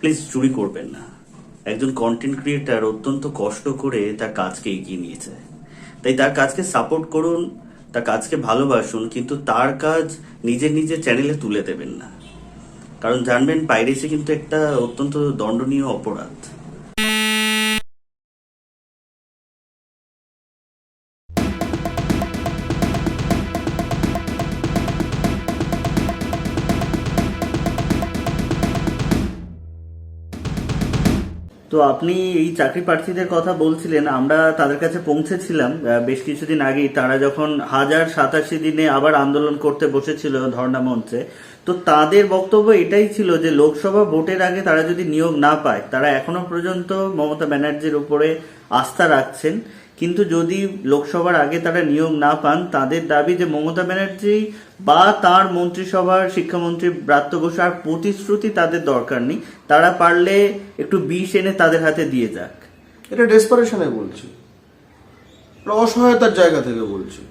Please চুরি করবেন না। একজন কন্টেন্ট ক্রিয়েটার অত্যন্ত কষ্ট করে তার কাজকে এগিয়ে নিয়েছে। তাই তার কাজকে সাপোর্ট করুন, তার কাজকে ভালোবাসুন, কিন্তু তার কাজ নিজের নিজের চ্যানেলে তুলে দেবেন না। কারণ জানবেন পাইরেসি কিন্তু একটা অত্যন্ত দণ্ডনীয় অপরাধ। তো আপনি এই চাকরি প্রার্থীদের কথা বলছিলেন, আমরা তাদের কাছে পৌঁছেছিলাম বেশ কিছুদিন আগেই। তারা যখন হাজার সাতাশি দিনে আবার আন্দোলন করতে বসেছিল ধর্ণা মঞ্চে, তো তাদের বক্তব্য এটাই ছিল যে লোকসভা ভোটের আগে তারা যদি নিয়োগ না পায়, তারা এখনও পর্যন্ত মমতা ব্যানার্জির উপরে আস্থা রাখছেন। কিন্তু যদি লোকসভার আগে তারা নিয়োগ না পান, তাদের দাবি যে মমতা ব্যানার্জি বা তার মন্ত্রিসভার শিক্ষামন্ত্রী ব্রাত্য আর প্রতিশ্রুতি তাদের দরকার নেই, তারা পারলে একটু বিষ এনে তাদের হাতে দিয়ে যাক। এটা ডেসপারেশনে বলছি। অসহায়তার জায়গা থেকে বলছি।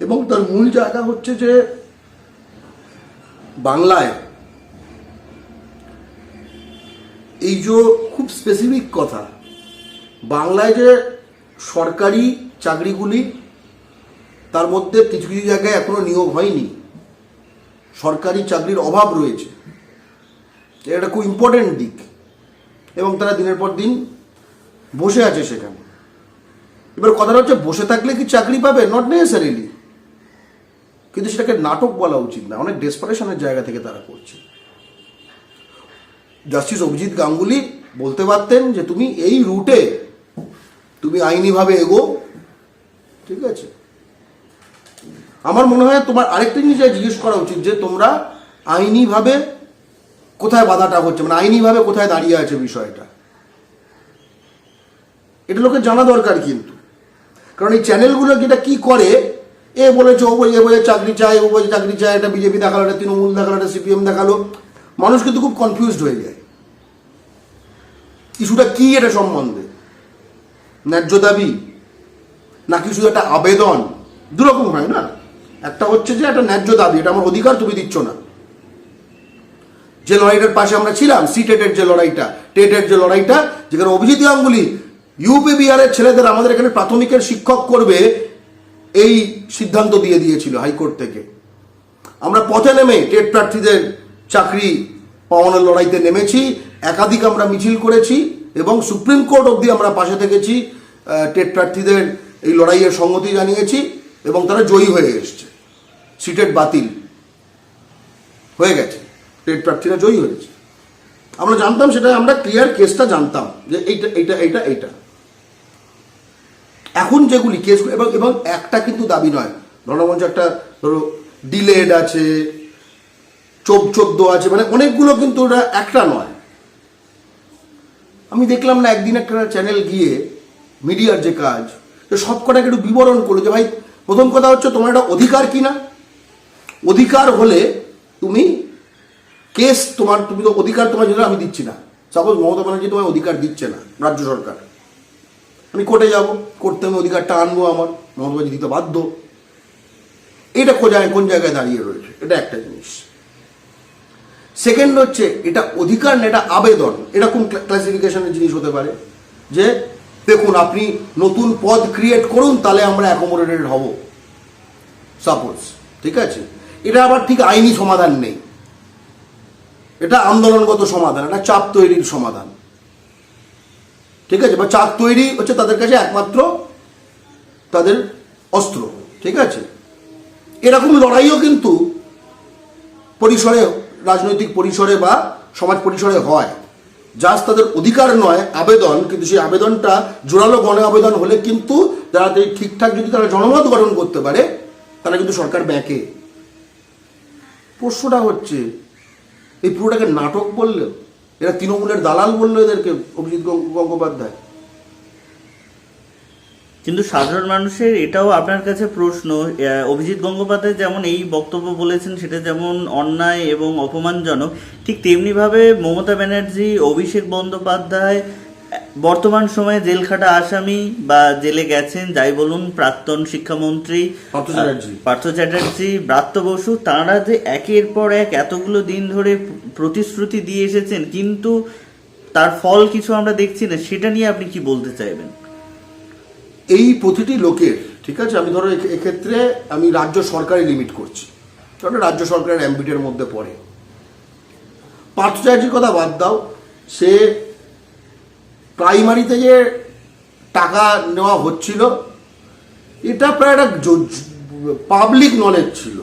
এবং তার মূল জায়গা হচ্ছে যে বাংলায় এই যে খুব স্পেসিফিক কথা, বাংলায় যে সরকারি চাকরিগুলি তার মধ্যে কিছু কিছু জায়গায় এখনও নিয়োগ হয়নি। সরকারি চাকরির অভাব রয়েছে। এটা খুব ইম্পর্টেন্ট দিক। এবং তারা দিনের পর দিন বসে আছে সেখানে। এবার কথাটা হচ্ছে, বসে থাকলে কি চাকরি পাবে? নট নেসেসারিলি কিন্তু সেটাকে নাটক বলা উচিত না। অনেক ডেসপারেশনের জায়গা থেকে তারা করছে। জাস্টিস অভিজিৎ গাঙ্গুলি বলতে পারতেন যে, তুমি এই রুটে তুমি আইনিভাবে এগো। ঠিক আছে? আমার মনে হয় তোমার আরেকটা জিনিস জিজ্ঞেস করা উচিত, যে তোমরা আইনিভাবে কোথায় বাধাটা হচ্ছে মানে আইনিভাবে কোথায় দাঁড়িয়ে আছে বিষয়টা। এটা লোকের জানা দরকার কিন্তু। কারণ এই চ্যানেলগুলো যেটা কি করে, এ বলেছে, ও বলে এ বলে চাকরি চায়, ও বলে চাকরি চায় এটা বিজেপি দেখাল এটা তৃণমূল দেখাল এটা সিপিএম দেখাল। মানুষ কিন্তু খুব কনফিউজড হয়ে যায়। ইস্যুটা কি, এটা সম্বন্ধে? ন্যায্য দাবি? নাকি শুধু একটা আবেদন? দুরকম হয় না? একটা হচ্ছে যে একটা ন্যায্য দাবি, এটা আমার অধিকার তুমি দিচ্ছ না। যে লড়াইটার পাশে আমরা ছিলাম, সি টেটের যে লড়াইটা, টেটের যে লড়াইটা, যেখানে অভিজিৎ গাঙ্গুলি ইউপি বিহারের ছেলেদের আমাদের এখানে প্রাথমিকের শিক্ষক করবে, এই সিদ্ধান্ত দিয়ে দিয়েছিল হাইকোর্ট থেকে। আমরা পথে নেমে টেট প্রার্থীদের চাকরি পাওয়ানোর লড়াইতে নেমেছি, একাধিক আমরা মিছিল করেছি। এবং সুপ্রিম কোর্ট অবধি আমরা পাশে থেকেছি টেট প্রার্থীদের এই লড়াইয়ের সংগতি জানিয়েছি এবং তারা জয়ী হয়ে এসছে। সিটেট বাতিল হয়ে গেছে। টেট প্রার্থীরা জয়ী হয়েছে। আমরা জানতাম সেটা আমরা ক্লিয়ার কেসটা জানতাম যে এইটা এইটা এইটা এইটা। এখন যেগুলি কেসগুলো এবং এবং একটা কিন্তু দাবি নয়। রণমঞ্চ একটা ধরো ডিলেড আছে, চোখ চোদ্দ আছে মানে অনেকগুলো কিন্তু ওটা একটা নয়। আমি দেখলাম না একদিন একটা চ্যানেল গিয়ে মিডিয়ার যে কাজ, তো সব কটাকে একটু বিবরণ করল যে, ভাই, প্রথম কথা হচ্ছে তোমার একটা অধিকার কি না? অধিকার হলে তুমি কেস তোমার, তুমি তো অধিকার তোমার জন্য আমি দিচ্ছি না। সাপোজ মমতা ব্যানার্জি তোমার অধিকার দিচ্ছে না, রাজ্য সরকার। আমি কোর্টে যাব করতে আমি অধিকারটা আনব আমার, মমতা ব্যানার্জি দিতে বাধ্য। এটা কোথায় কোন জায়গায় দাঁড়িয়ে রয়েছে? এটা একটা জিনিস। সেকেন্ড হচ্ছে, এটা অধিকার না, এটা আবেদন। এরকম ক্লাসিফিকেশনের জিনিস হতে পারে? যে, দেখুন, আপনি নতুন পদ ক্রিয়েট করুন, তাহলে আমরা অ্যাকোমোডেটেড হব। সাপোজ ঠিক আছে? এটা আবার ঠিক আইনি সমাধান নেই। এটা আন্দোলনগত সমাধান, এটা চাপ তৈরির সমাধান। ঠিক আছে? বা চাপ তৈরি হচ্ছে তাদের কাছে একমাত্র তাদের অস্ত্র, ঠিক আছে? এরকম লড়াইও কিন্তু পরিসরে রাজনৈতিক পরিসরে বা সমাজ পরিসরে হয়। জাস্ট তাদের অধিকার নয় আবেদন, কিন্তু সেই আবেদনটা জোরালো গণ আবেদন হলে কিন্তু যারা ঠিকঠাক যদি তারা জনমত গঠন করতে পারে, তারা কিন্তু সরকার ব্যাকে। প্রশ্নটা হচ্ছে, এই পুরোটাকে নাটক বললে এরা তৃণমূলের দালাল বলল এদেরকে অভিজিৎ গঙ্গোপাধ্যায়। কিন্তু সাধারণ মানুষের এটাও আপনার কাছে প্রশ্ন অভিজিৎ গঙ্গোপাধ্যায় যেমন এই বক্তব্য বলেছেন সেটা যেমন অন্যায় এবং অপমানজনক ঠিক তেমনিভাবে মমতা ব্যানার্জি অভিষেক বন্দ্যোপাধ্যায় বর্তমান সময়ে জেল খাটা আসামি বা জেলে গেছেন যাই বলুন প্রাক্তন শিক্ষামন্ত্রী পার্থ চ্যাটার্জি। আহ, পার্থ চ্যাটার্জি ব্রাত্য বসু তাঁরা যে একের পর এক এতগুলো দিন ধরে প্রতিশ্রুতি দিয়ে এসেছেন কিন্তু তার ফল কিছু আমরা দেখছি না সেটা নিয়ে আপনি কি বলতে চাইবেন এই প্রতিটি লোকের, ঠিক আছে? আমি ধরো এক্ষেত্রে আমি রাজ্য সরকারই লিমিট করছি। কারণ রাজ্য সরকারের অ্যাম্বিটের মধ্যে পড়ে। পার্থ চ্যাটার্জির কথা বাদ দাও। সে প্রাইমারিতে যে টাকা নেওয়া হচ্ছিল। এটা প্রায় একটা পাবলিক নলেজ ছিল।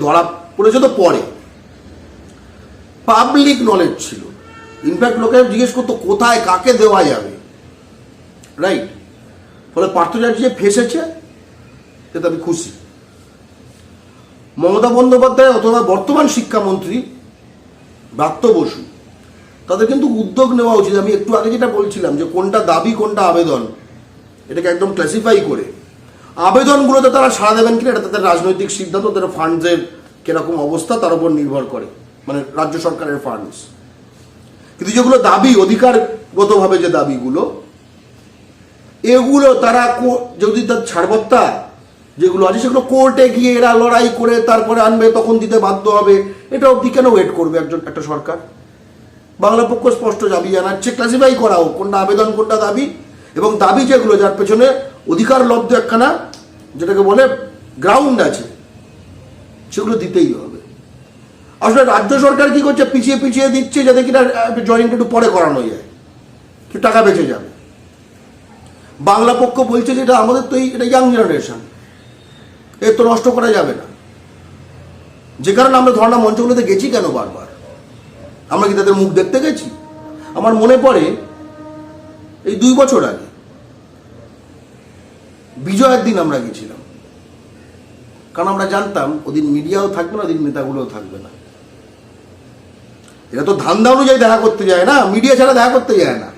ধরা পড়েছে তো পরে। পাবলিক নলেজ ছিল। ইনফ্যাক্ট লোকে জিজ্ঞেস করতো, কোথায় কাকে দেওয়া যাবে? রাইট ফলে পার্থচার্য যে ফেসেছে এতে আমি খুশি। মমতা বন্দ্যোপাধ্যায় অথবা বর্তমান শিক্ষামন্ত্রী ব্রাত্য বসু, তাদের কিন্তু উদ্যোগ নেওয়া উচিত। আমি একটু আগে যেটা বলছিলাম যে কোনটা দাবি, কোনটা আবেদন, এটাকে একদম ক্লাসিফাই করে। আবেদনগুলোতে তারা সাড়া দেবেন কিনা, এটা তাদের রাজনৈতিক সিদ্ধান্ত, তাদের ফান্ডসের কীরকম অবস্থা, তার উপর নির্ভর করে মানে রাজ্য সরকারের ফান্ডস কিন্তু যেগুলো দাবি, অধিকারগতভাবে যে দাবিগুলো এগুলো তারা যদি তার ছাড়পত্তা যেগুলো আছে, সেগুলো কোর্টে গিয়ে এরা লড়াই করে তারপরে আনবে, তখন দিতে বাধ্য হবে। এটা অবধি কেন ওয়েট করবে একজন একটা সরকার? বাংলা পক্ষ স্পষ্ট দাবি জানাচ্ছে ক্লাসিফাই করা হোক, কোনটা আবেদন, কোনটা দাবি। এবং দাবি যেগুলো, যার পেছনে অধিকার লব্ধ একখানা, যেটাকে বলে গ্রাউন্ড আছে, সেগুলো দিতেই হবে। আসলে রাজ্য সরকার কি করছে? পিছিয়ে পিছিয়ে দিচ্ছে, যাতে কিনা জয়েনিংটা একটু পরে করানো যায়। টাকা বেঁচে যাবে। বাংলা পক্ষ বলছে যে এটা আমাদের তো এটা ইয়াং জেনারেশন এর তো নষ্ট করা যাবে না। যে কারণে আমরা ধর্ণা মঞ্চগুলোতে গেছি কেন বারবার? আমরা কি তাদের মুখ দেখতে গেছি? আমার মনে পড়ে, এই দুই বছর আগে, বিজয়ের দিন আমরা গেছিলাম। কারণ আমরা জানতাম, ওদিন মিডিয়াও থাকবে না, ওদিন নেতাগুলোও থাকবে না। এরা তো ধান্দা অনুযায়ী দেখা করতে যায় না, মিডিয়া ছাড়া দেখা করতে যায় না।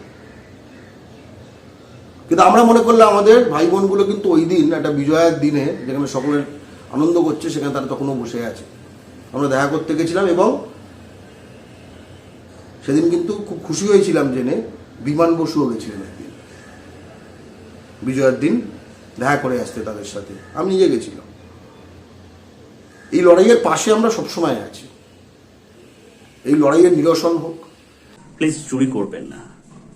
কিন্তু আমরা মনে করলে আমাদের ভাই বোনগুলো কিন্তু ওই দিন, একটা বিজয়ের দিনে যেখানে সকলের আনন্দ করছে, সেখানে তারা তখনও বসে আছে। আমরা দেখা করতে গেছিলাম এবং সেদিন কিন্তু খুব খুশি হয়েছিলাম জেনে বিমান বসুও গেছিলেন একদিন। বিজয়ের দিন দেখা করে আসতে তাদের সাথে। আমি নিজে গেছিলাম। এই লড়াইয়ের পাশে আমরা সবসময় আছি। এই লড়াইয়ের নিরসন হোক। প্লিজ চুরি করবেন না।